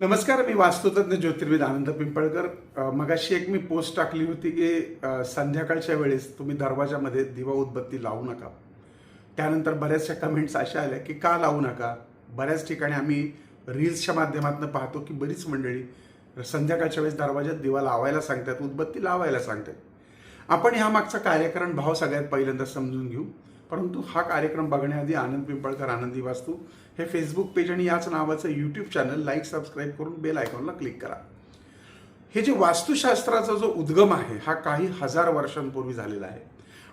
नमस्कार मी वास्तुतज्ञ ज्योतिर्विद आनंद पिंपळकर. मगाशी एक मी पोस्ट टाकली होती की संध्याकाळच्या वेळेस तुम्ही दरवाजामध्ये दिवा उदबत्ती लावू नका. त्यानंतर बऱ्याचशा कमेंट्स अशा आल्या की का लावू नका? बऱ्याच ठिकाणी आम्ही रील्सच्या माध्यमातून पाहतो की बरीच मंडळी संध्याकाळच्या वेळेस दरवाजात दिवा लावायला सांगतात उदबत्ती लावायला सांगतात. आपण ह्या मागचा कार्यकरण भाव सगळ्यात पहिल्यांदा समजून घेऊ. परंतु हा कार्यक्रम बघण्याआधी आनंद पिंपळकर आनंदी वास्तू. हे फेसबुक पेज आणि याच नावाचं यूट्यूब चॅनल लाईक सबस्क्राईब करून बेल आयकॉनला क्लिक करा. हे जे वास्तुशास्त्राचा जो उद्गम आहे हा काही हजार वर्षांपूर्वी झालेला आहे.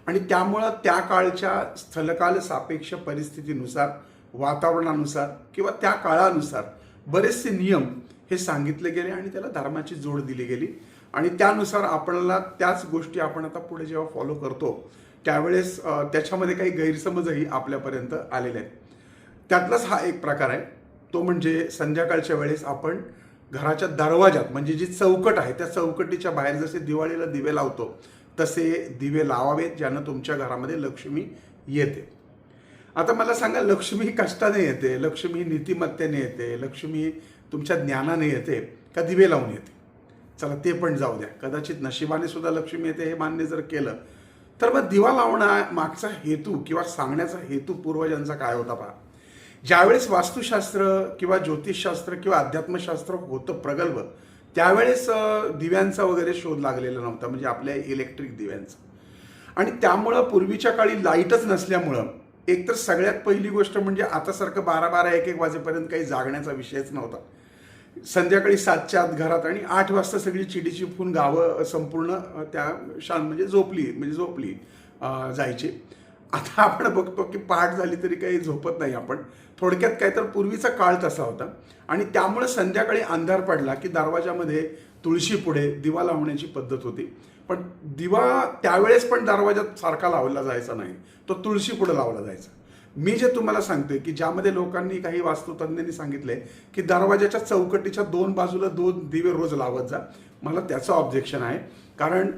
आणि त्यामुळं त्या काळच्या स्थलकाल सापेक्ष परिस्थितीनुसार वातावरणानुसार किंवा त्या काळानुसार बरेचसे नियम हे सांगितले गेले आणि त्याला धर्माची जोड दिली गेली. आणि त्यानुसार आपल्याला त्याच गोष्टी आपण आता पुढे जेव्हा फॉलो करतो त्यावेळेस त्याच्यामध्ये काही गैरसमजही आपल्यापर्यंत आलेले आहेत. त्यातलाच हा एक प्रकार आहे. तो म्हणजे संध्याकाळच्या वेळेस आपण घराच्या दरवाजात म्हणजे जी चौकट आहे त्या चौकटीच्या बाहेर जसे दिवाळीला दिवे लावतो तसे दिवे लावावेत ज्यानं तुमच्या घरामध्ये लक्ष्मी येते. आता मला सांगा लक्ष्मी कष्टाने येते लक्ष्मी नीतिमत्तेने येते लक्ष्मी तुमच्या ज्ञानाने येते का दिवे लावून येते? चला ते पण जाऊ द्या. कदाचित नशिबाने सुद्धा लक्ष्मी येते हे मान्य जर केलं तर मग दिवा लावणं मागचा हेतू किंवा सांगण्याचा हेतू पूर्वजांचा काय होता पहा. ज्यावेळेस वास्तुशास्त्र किंवा ज्योतिषशास्त्र किंवा अध्यात्मशास्त्र होतं प्रगल्भ त्यावेळेस दिव्यांचा वगैरे शोध लागलेला नव्हता म्हणजे आपल्या इलेक्ट्रिक दिव्यांचा. आणि त्यामुळं पूर्वीच्या काळी लाईटच नसल्यामुळं एकतर सगळ्यात पहिली गोष्ट म्हणजे आतासारखं बारा बारा एक एक वाजेपर्यंत काही जागण्याचा विषयच नव्हता. संध्याकाळी सातच्या आत घरात आणि आठ वाजता सगळी चिडीची फून गावं संपूर्ण त्या शान म्हणजे झोपली म्हणजे झोपली जायची. आता आपण बघतो की पहाट झाली तरी काही झोपत नाही आपण. थोडक्यात काय तर पूर्वीचा काळ तसा होता. आणि त्यामुळे संध्याकाळी अंधार पडला की दरवाजामध्ये तुळशी पुढे दिवा लावण्याची पद्धत होती. पण दिवा त्यावेळेस पण दरवाजात सारखा लावला जायचा नाही. तो तुळशी पुढे लावला जायचा. मी जे तुम्हाला सांगतोय की ज्यामध्ये लोकांनी काही वास्तुतज्ञांनी सांगितले की दरवाजाच्या चौकटीच्या दोन बाजूला दोन दिवे रोज लावत जा. मला त्याचं ऑब्जेक्शन आहे. कारण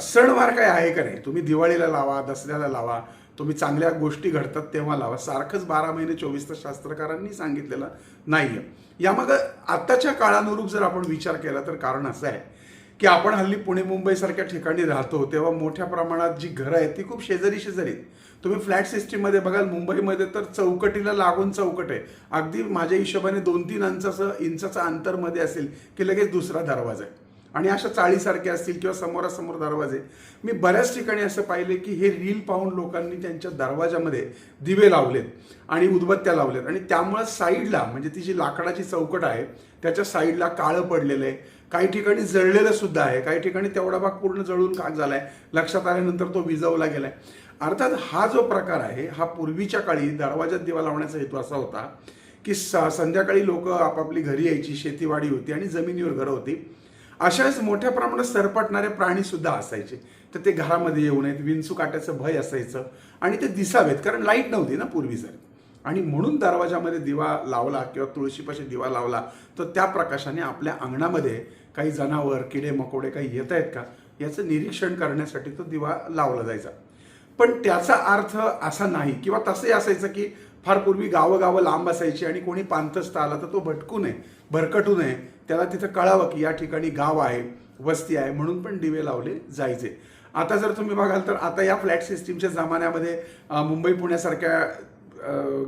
सणवार काय आहे का नाही? तुम्ही दिवाळीला लावा दसऱ्याला लावा तुम्ही चांगल्या गोष्टी घडतात तेव्हा लावा. सारखंच बारा महिने चोवीस तास शास्त्रकारांनी सांगितलेलं नाही आहे यामागं आत्ताच्या काळानुरूप जर आपण विचार केला तर कारण असं आहे. की आपण हल्ली पुणे मुंबईसारख्या ठिकाणी राहतो तेव्हा मोठ्या प्रमाणात जी घरं आहेत ती खूप शेजारी शेजारी आहेत. तुम्ही फ्लॅट सिस्टीममध्ये बघाल मुंबईमध्ये तर चौकटीला लागून चौकट आहे. अगदी माझ्या हिशोबाने दोन तीन अंचाचं इंचाचं अंतरमध्ये असेल की लगेच दुसरा दरवाजा आहे. आणि अशा चाळीसारख्या असतील किंवा समोरासमोर दरवाजे मी बऱ्याच ठिकाणी असं पाहिले की हे रील पाहून लोकांनी त्यांच्या दरवाजामध्ये दिवे लावलेत आणि उदबत्त्या लावलेत. आणि त्यामुळं साईडला म्हणजे ती जी लाकडाची चौकट आहे त्याच्या साईडला काळं पडलेलं आहे. काही ठिकाणी जळलेलं सुद्धा आहे. काही ठिकाणी तेवढा भाग पूर्ण जळून खाक झालाय. लक्षात आल्यानंतर तो विजवला गेलाय. अर्थात हा जो प्रकार आहे हा पूर्वीच्या काळी दरवाजात दिवा लावण्याचा हेतू असा होता की स- संध्याकाळी लोक आपापली घरी यायची शेतीवाडी होती आणि जमिनीवर घरं होती. अशाच मोठ्या प्रमाणात सरपटणारे प्राणी सुद्धा असायचे. तर ते घरामध्ये येऊ नयेत विंचू काट्याचं भय असायचं आणि ते दिसावेत कारण लाइट नव्हती ना पूर्वी जर आणि म्हणून दरवाजामध्ये दिवा लावला किंवा तुळशीपाशी दिवा लावला तर त्या प्रकाशाने आपल्या अंगणामध्ये काही जनावर किडे मकोडे काही येत आहेत का याचं निरीक्षण करण्यासाठी तो दिवा लावला जायचा. पण त्याचा अर्थ असा नाही किंवा तसंही असायचं की फार पूर्वी गावं गावं लांब असायची आणि कोणी पांथस्थ आला तर तो भटकू नये भरकटू नये. त्याला तिथं कळावं की या ठिकाणी गाव आहे वस्ती आहे म्हणून पण दिवे लावले जायचे. आता जर तुम्ही बघाल तर आता या फ्लॅट सिस्टीमच्या जमान्यामध्ये मुंबई पुण्यासारख्या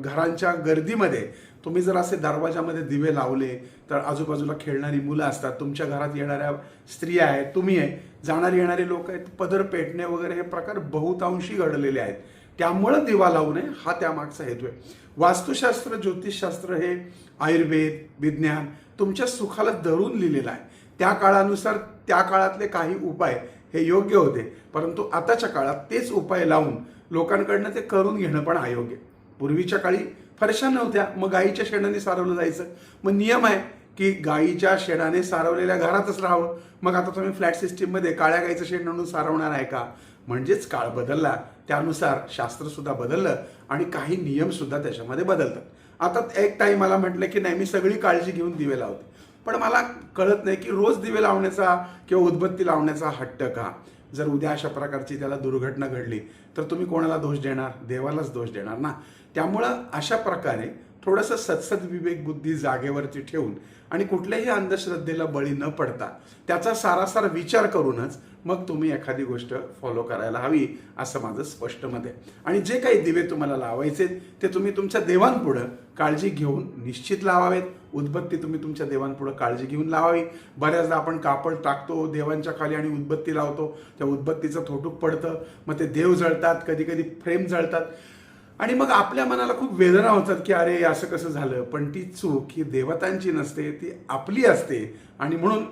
घरांच्या गर्दीमध्ये तुम्ही जर असे दरवाजामध्ये दिवे लावले तर आजूबाजूला खेळणारी मुलं असतात तुमच्या घरात येणाऱ्या स्त्रिया आहेत तुम्ही आहे जाणारी येणारे लोक आहेत पदर पेटणे वगैरे हे प्रकार बहुतांशी घडलेले आहेत. त्यामुळं दिवा लावू नये हा त्यामागचा हेतू आहे. वास्तुशास्त्र ज्योतिषशास्त्र हे आयुर्वेद विज्ञान तुमच्या सुखाला धरून लिहिलेलं आहे. त्या काळानुसार त्या काळातले काही उपाय हे योग्य होते परंतु आताच्या काळात तेच उपाय लावून लोकांकडनं ते करून घेणं पण अयोग्य. पूर्वीच्या काळी फरशा नव्हत्या. मग गाईच्या शेणाने सारवलं जायचं. मग नियम आहे की गाईच्या शेणाने सारवलेल्या घरातच राहावं. मग आता तुम्ही फ्लॅट सिस्टीममध्ये काळ्या गाईचं शेण म्हणून सारवणार आहे का? म्हणजेच काळ बदलला. त्यानुसार शास्त्रसुद्धा बदललं आणि काही नियम सुद्धा त्याच्यामध्ये बदलतात. आता एक टाईम मला म्हटलं की नाही मी सगळी काळजी घेऊन दिवे लावते. पण मला कळत नाही की रोज दिवे लावण्याचा किंवा उदबत्ती लावण्याचा हट्ट का? जर उद्या अशा प्रकारची त्याला दुर्घटना घडली तर तुम्ही कोणाला दोष देणार? देवालाच दोष देणार ना? त्यामुळं अशा प्रकारे थोडंसं सत्सद विवेक बुद्धी जागेवरती ठेवून आणि कुठल्याही अंधश्रद्धेला बळी न पडता त्याचा सारासार विचार करूनच मग तुम्ही एखादी गोष्ट फॉलो करायला हवी असं माझं स्पष्ट मत आहे. आणि जे काही दिवे तुम्हाला लावायचे ते तुम्ही तुमच्या देवांपुढं काळजी घेऊन निश्चित लावावेत. उदबत्ती तुम्ही तुमच्या देवांपुढं काळजी घेऊन लावावी. बऱ्याचदा आपण कापड टाकतो देवांच्या खाली आणि उदबत्ती लावतो. त्या उदबत्तीचं थोटूक पडतं. मग ते देव जळतात कधी कधी फ्रेम जळतात. आणि मग आपल्या मनाला खूप वेदना होतात की अरे असं कसं झालं? पण ती चूक ही देवतांची नसते ती आपली असते. आणि म्हणून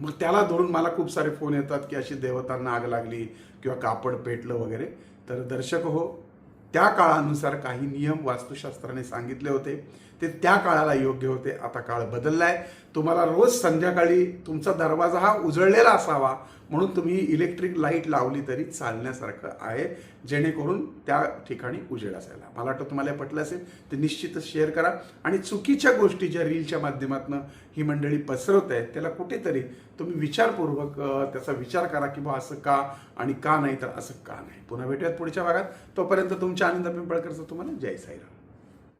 मग त्याला धरून मला खूप सारे फोन येतात की अशी देवतांना आग लागली किंवा कापड पेटलं वगैरे. तर दर्शक हो त्या काळानुसार काही नियम वास्तुशास्त्राने सांगितले होते. ते त्या काळाला योग्य होते आता काळ बदललाय. तुम्हाला रोज संध्याकाळी तुमचा दरवाजा हा उजळलेला असावा म्हणून तुम्ही इलेक्ट्रिक लाइट लावली तरी चालण्यासारखं आहे जेणेकरून त्या ठिकाणी उजेड असायला. मला वाटतं तुम्हाला पटलं असेल ते निश्चितच शेअर करा. आणि चुकीच्या गोष्टी ज्या रीलच्या माध्यमातून ही मंडळी पसरवत आहेत त्याला कुठेतरी तुम्ही विचारपूर्वक त्याचा विचार करा की बा असं का आणि का नाही तर असं का नाही. पुन्हा भेटूयात पुढच्या भागात. तोपर्यंत तुमच्या आनंद पिंपळकरचं तुम्हाला जय साईराम.